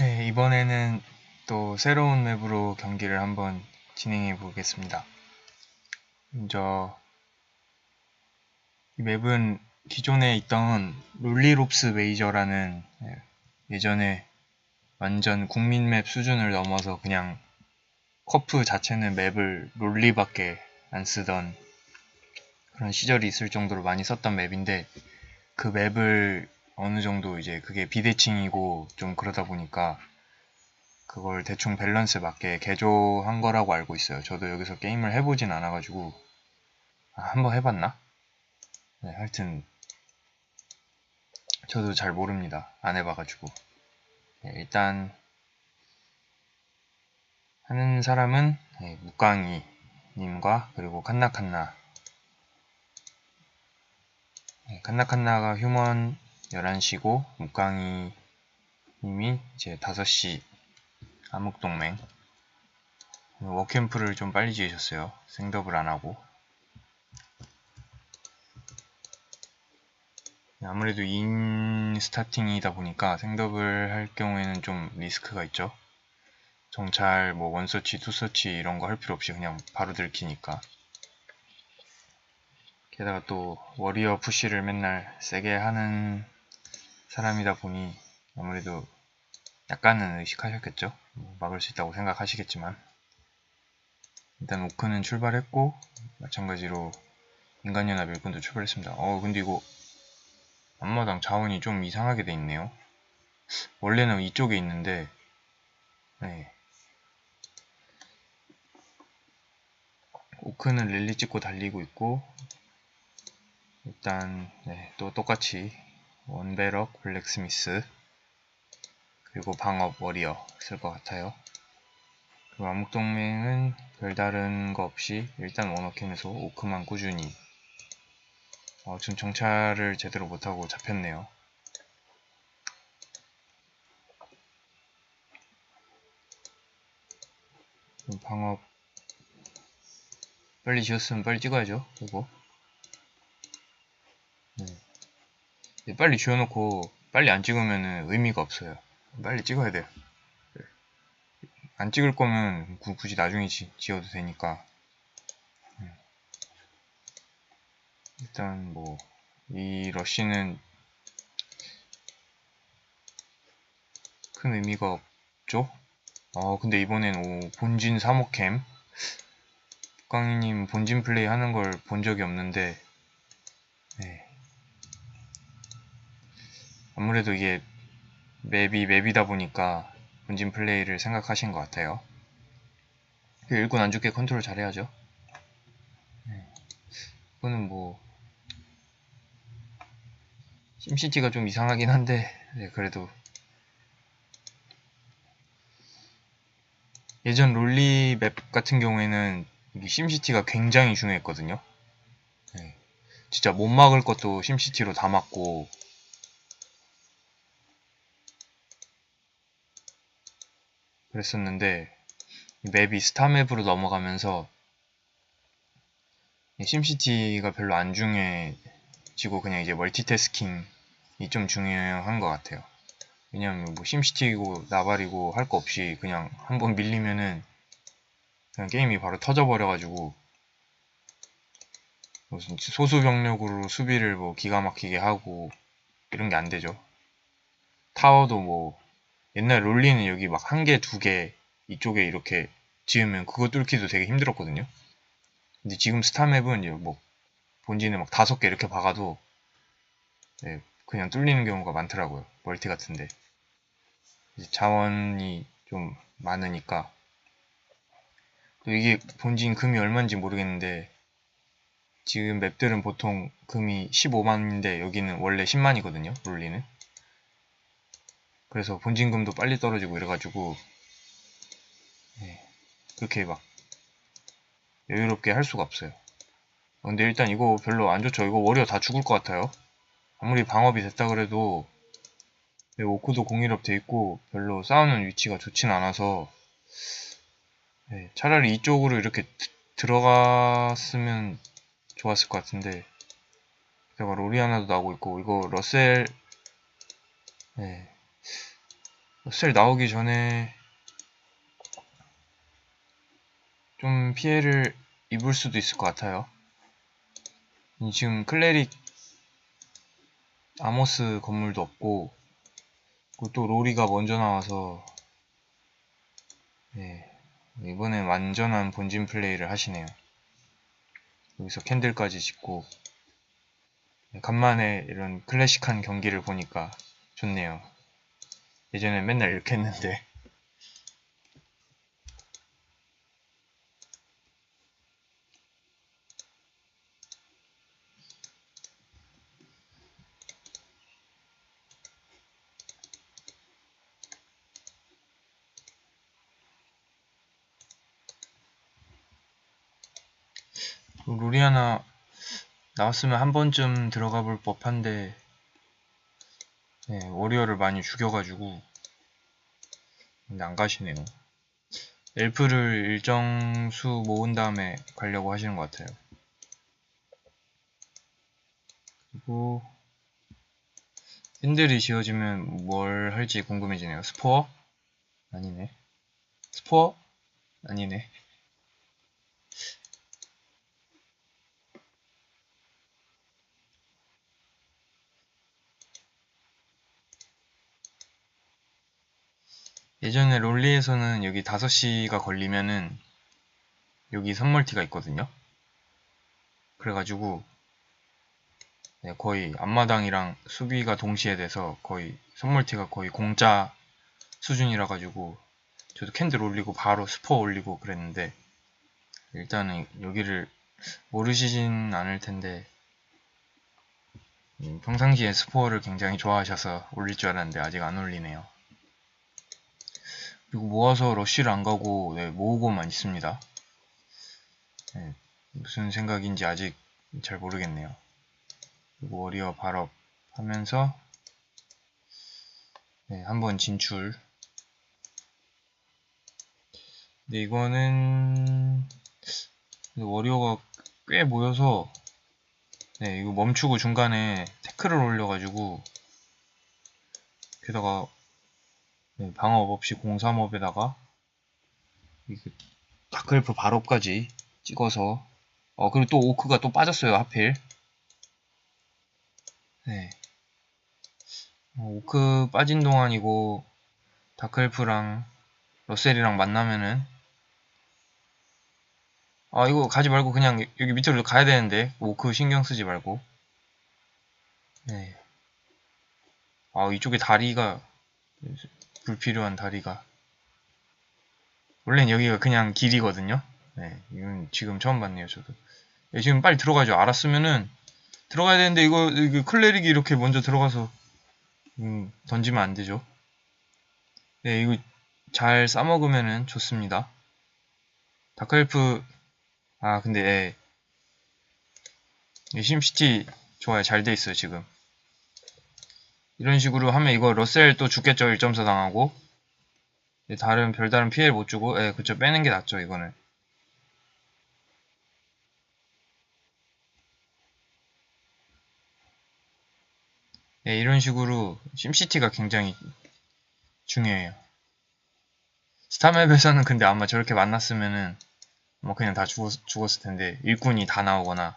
네, 이번에는 또 새로운 맵으로 경기를 한번 진행해 보겠습니다. 먼저 이 맵은 기존에 있던 롤리롭스 메이저라는 예, 예전에 완전 국민 맵 수준을 넘어서 그냥 커프 자체는 맵을 롤리밖에 안 쓰던 그런 시절이 있을 정도로 많이 썼던 맵인데 그 맵을 어느 정도 이제 그게 비대칭이고 좀 그러다 보니까 그걸 대충 밸런스 맞게 개조한 거라고 알고 있어요. 저도 여기서 게임을 해보진 않아가지고 아, 한번 해봤나? 네, 하여튼 저도 잘 모릅니다. 안 해봐가지고 네, 일단 하는 사람은 네, 묵강이 님과 그리고 칸나칸나 네, 칸나칸나가 휴먼 11시고 묵강이 님이 이제 5시 암흑동맹 워캠프를 좀 빨리 지으셨어요. 생더블 안하고 아무래도 인 스타팅이다 보니까 생더블 할 경우에는 좀 리스크가 있죠. 정찰 뭐 원서치, 투서치 이런 거 할 필요 없이 그냥 바로 들키니까 게다가 또 워리어 푸시를 맨날 세게 하는 사람이다 보니 아무래도 약간은 의식하셨겠죠. 뭐 막을 수 있다고 생각하시겠지만 일단 오크는 출발했고 마찬가지로 인간연합 일꾼도 출발했습니다. 어 근데 이거 앞마당 자원이 좀 이상하게 돼 있네요. 원래는 이쪽에 있는데 네. 오크는 랠리 찍고 달리고 있고 일단 네, 또 똑같이 원베럭 블랙스미스 그리고 방업 워리어 쓸 것 같아요. 그리고 암흑동맹은 별다른 거 없이 일단 원어캠에서 오크만 꾸준히 어, 지금 정찰을 제대로 못하고 잡혔네요. 방업 빨리 지었으면 빨리 찍어야죠. 네. 빨리 지어놓고 빨리 안 찍으면 의미가 없어요. 빨리 찍어야 돼요. 안 찍을 거면 굳이 나중에 지, 어도 되니까 음. 일단 뭐 이 러쉬는 큰 의미가 없죠 어 근데 이번엔 오 본진 3호캠 북강희님 본진 플레이 하는 걸 본 적이 없는데 네. 아무래도 이게 맵이 맵이다 보니까 본진 플레이를 생각하신 것 같아요. 그 일꾼 안 죽게 컨트롤 잘해야죠. 네. 이거는 뭐 심시티가 좀 이상하긴 한데 네, 그래도 예전 롤리 맵 같은 경우에는 심시티가 굉장히 중요했거든요. 네. 진짜 못 막을 것도 심시티로 다 막고 그랬었는데 맵이 스타맵으로 넘어가면서 심시티가 별로 안 중요해지고 그냥 이제 멀티태스킹이 좀 중요한 것 같아요. 왜냐면 뭐 심시티고 나발이고 할 거 없이 그냥 한번 밀리면은 그냥 게임이 바로 터져버려가지고 무슨 소수 병력으로 수비를 뭐 기가 막히게 하고 이런 게 안 되죠. 타워도 뭐 옛날 롤리는 여기 막 한 개, 두 개 이쪽에 이렇게 지으면 그거 뚫기도 되게 힘들었거든요. 근데 지금 스타맵은 뭐 본진에 막 다섯 개 이렇게 박아도 네, 그냥 뚫리는 경우가 많더라고요. 멀티 같은데. 자원이 좀 많으니까. 또 이게 본진 금이 얼마인지 모르겠는데 지금 맵들은 보통 금이 15만인데 여기는 원래 10만이거든요. 롤리는. 그래서 본진금도 빨리 떨어지고 이래가지고 네, 그렇게 막 여유롭게 할 수가 없어요. 근데 일단 이거 별로 안 좋죠. 이거 워리어 다 죽을 것 같아요. 아무리 방업이 됐다 그래도 네, 오크도 공일업 돼 있고 별로 싸우는 위치가 좋진 않아서 네, 차라리 이쪽으로 이렇게 들어갔으면 좋았을 것 같은데 제가 로리아나도 나오고 있고 이거 러셀 네, 러 셀 나오기 전에 좀 피해를 입을 수도 있을 것 같아요. 지금 클레릭 아모스 건물도 없고 또 로리가 먼저 나와서 네, 이번엔 완전한 본진 플레이를 하시네요. 여기서 캔들까지 짓고 네, 간만에 이런 클래식한 경기를 보니까 좋네요. 예전엔 맨날 이렇게 했는데. 루리아나 나왔으면 한 번쯤 들어가 볼 법한데 네, 워리어를 많이 죽여가지고 근데 안 가시네요. 엘프를 일정 수 모은 다음에 가려고 하시는 것 같아요. 그리고 핸들이 지어지면 뭘 할지 궁금해지네요. 스포어? 아니네. 스포어? 아니네 예전에 롤리에서는 여기 5시가 걸리면은 여기 선멀티가 있거든요. 그래가지고 네, 거의 앞마당이랑 수비가 동시에 돼서 거의 선멀티가 거의 공짜 수준이라 가지고 저도 캔들 올리고 바로 스포 올리고 그랬는데 일단은 여기를 모르시진 않을 텐데 음, 평상시에 스포를 굉장히 좋아하셔서 올릴 줄 알았는데 아직 안 올리네요. 그리고 모아서 러쉬를 안 가고 네, 모으고만 있습니다. 네, 무슨 생각인지 아직 잘 모르겠네요. 워리어 발업 하면서 네, 한번 진출 근데 이거는 워리어가 꽤 모여서 네, 이거 멈추고 중간에 태클을 올려가지고 게다가 네, 방어업 없이 035에다가 다크엘프 발업까지 찍어서. 어 그리고 또 오크가 또 빠졌어요 하필. 네. 어, 오크 빠진 동안이고 다크엘프랑 러셀이랑 만나면은. 아 이거 가지 말고 그냥 여기 밑으로 가야 되는데 오크 신경 쓰지 말고. 네. 아 이쪽에 다리가 불필요한 다리가. 원래는 여기가 그냥 길이거든요. 네, 이건 지금 처음 봤네요 저도. 네, 지금 빨리 들어가죠. 알았으면은 들어가야 되는데 이거, 이거 클레릭이 이렇게 먼저 들어가서 음, 던지면 안 되죠. 네 이거 잘 싸먹으면은 좋습니다. 다크엘프 아 근데 예. 심시티 좋아요. 잘 돼 있어요 지금 이런 식으로 하면 이거 러셀 또 죽겠죠 1.4 당하고. 다른 별다른 피해를 못 주고 예 그쵸 빼는 게 낫죠 이거는. 예, 이런 식으로 심시티가 굉장히 중요해요. 스타맵에서는 근데 아마 저렇게 만났으면은 뭐 그냥 다 죽었, 죽었을 텐데 일꾼이 다 나오거나.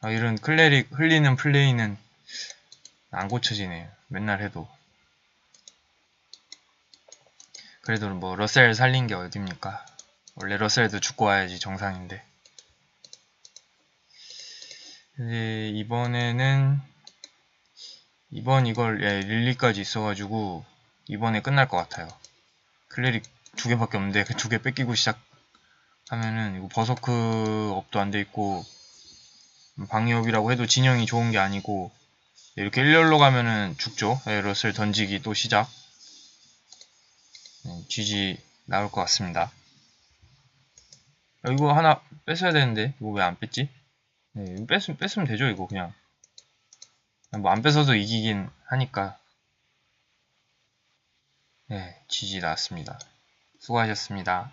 아, 이런 클레릭 흘리는 플레이는 안 고쳐지네요. 맨날 해도. 그래도 뭐 러셀 살린 게 어딥니까? 원래 러셀도 죽고 와야지 정상인데. 이제 이번에는 이번 이걸 예, 릴리까지 있어가지고 이번에 끝날 것 같아요. 클레릭 두 개밖에 없는데 그 두 개 뺏기고 시작하면은 이거 버서크 업도 안 돼 있고 방위업이라고 해도 진영이 좋은 게 아니고 이렇게 일렬로 가면은 죽죠. 에러스를 던지기 또 시작. 네, GG 나올 것 같습니다. 아, 이거 하나 뺏어야 되는데 이거 왜 안 뺐지? 네, 이거 뺐으면, 뺐으면 되죠 이거 그냥 뭐 안 뺏어도 이기긴 하니까 네 GG 나왔습니다. 수고하셨습니다.